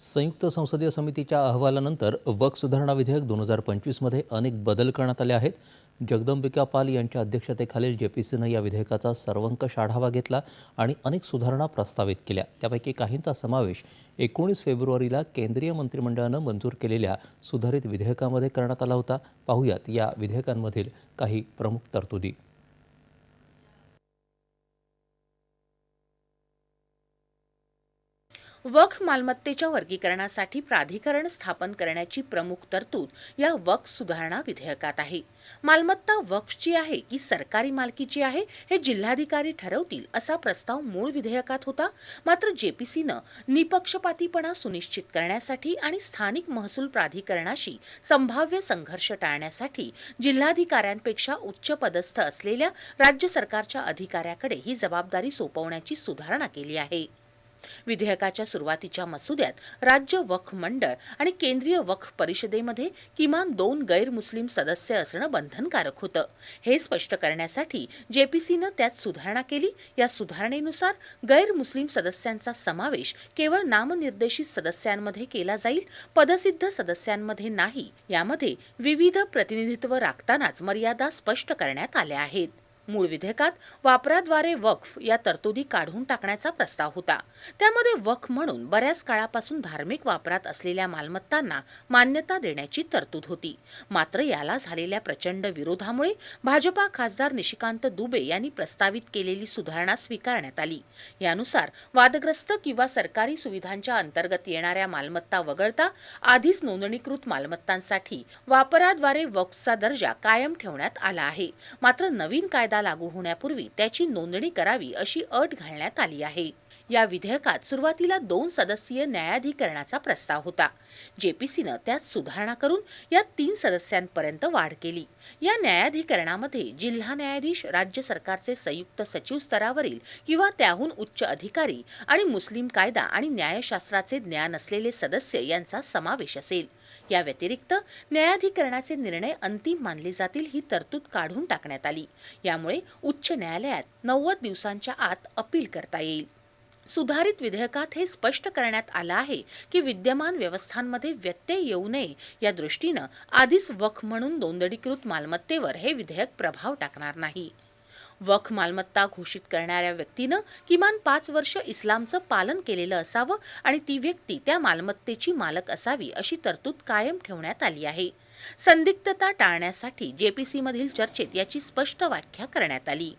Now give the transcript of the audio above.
संयुक्त संसदीय समितीच्या अहवालानंतर वक सुधारणा विधेयक दोन हजार पंचवीसमध्ये अनेक बदल करण्यात आले आहेत. जगदंबिका पाल यांच्या अध्यक्षतेखालील जे पी सीनं या विधेयकाचा सर्वंकष आढावा घेतला आणि अनेक सुधारणा प्रस्तावित केल्या. त्यापैकी काहींचा समावेश एकोणीस फेब्रुवारीला केंद्रीय मंत्रिमंडळानं मंजूर केलेल्या सुधारित विधेयकामध्ये करण्यात आला होता. पाहुयात या विधेयकांमधील काही प्रमुख तरतुदी. वख मालमत्तेच्या वर्गीकरणासाठी प्राधिकरण स्थापन करण्याची प्रमुख तरतूद या वक सुधारणा विधेयकात आहे. मालमत्ता वक्फची आहे की सरकारी मालकीची आहे हे जिल्हाधिकारी ठरवतील असा प्रस्ताव मूळ विधेयकात होता. मात्र जेपीसीनं निपक्षपातीपणा सुनिश्चित करण्यासाठी आणि स्थानिक महसूल प्राधिकरणाशी संभाव्य संघर्ष टाळण्यासाठी जिल्हाधिकाऱ्यांपेक्षा उच्च पदस्थ असलेल्या राज्य सरकारच्या अधिकाऱ्याकडे ही जबाबदारी सोपवण्याची सुधारणा केली आहे. विधेयकाच्या सुरुवातीच्या मसुद्यात राज्य वक्फ मंडळ आणि केंद्रीय वक्फ परिषदेमध्ये किमान दोन गैरमुस्लिम सदस्य असणं बंधनकारक होतं. हे स्पष्ट करण्यासाठी जेपीसीनं त्यात सुधारणा केली. या सुधारणेनुसार गैरमुस्लिम सदस्यांचा समावेश केवळ नामनिर्देशित सदस्यांमध्ये केला जाईल पदसिद्ध सदस्यांमध्ये नाही. यामध्ये विविध प्रतिनिधित्व राखतानाच मर्यादा स्पष्ट करण्यात आल्या आहेत. मूळ विधेयकात वापराद्वारे वक्फ या तरतुदी काढून टाकण्याचा प्रस्ताव होता. त्यामध्ये वक्फ म्हणून बऱ्याच काळापासून धार्मिक वापरात असलेल्या मालमत्तांना मान्यता देण्याची तरतूद होती. मात्र याला झालेल्या प्रचंड विरोधामुळे भाजपा खासदार निशिकांत दुबे यांनी प्रस्तावित केलेली सुधारणा स्वीकारण्यात आली. यानुसार वादग्रस्त किंवा सरकारी सुविधांच्या अंतर्गत येणाऱ्या मालमत्ता वगळता आधीच नोंदणीकृत मालमत्तांसाठी वापराद्वारे वक्फचा दर्जा कायम ठेवण्यात आला आहे. मात्र नवीन कायदा लागू होण्यापूर्वी त्याची नोंदणी करावी अशी अट घालण्यात आली आहे. या विधेयकात सुरुवातीला दोन सदस्यीय न्यायाधिकरणाचा प्रस्ताव होता. जेपीसीनं त्यात सुधारणा करून या तीन सदस्यांपर्यंत वाढ केली. या न्यायाधिकरणामध्ये जिल्हा न्यायाधीश राज्य सरकारचे संयुक्त सचिव स्तरावरील किंवा त्याहून उच्च अधिकारी आणि मुस्लिम कायदा आणि न्यायशास्त्राचे ज्ञान असलेले सदस्य यांचा समावेश असेल. या व्यतिरिक्त न्यायाधिकरणाचे निर्णय अंतिम मानले जातील ही तरतूद काढून टाकण्यात आली. यामुळे उच्च न्यायालयात नव्वद दिवसांच्या आत अपील करता येईल. सुधारित विधेयकात हे स्पष्ट करण्यात आलं आहे की विद्यमान व्यवस्थांमध्ये व्यत्यय येऊ नये या दृष्टीनं आधीच वख म्हणून नोंदणीकृत मालमत्तेवर हे विधेयक प्रभाव टाकणार नाही. वख मालमत्ता घोषित करणाऱ्या व्यक्तीनं किमान पाच वर्ष इस्लामचं पालन केलेलं असावं आणि ती व्यक्ती त्या मालमत्तेची मालक असावी अशी तरतूद कायम ठेवण्यात आली आहे. संदिग्धता टाळण्यासाठी जेपीसीमधील चर्चेत याची स्पष्ट व्याख्या करण्यात आली.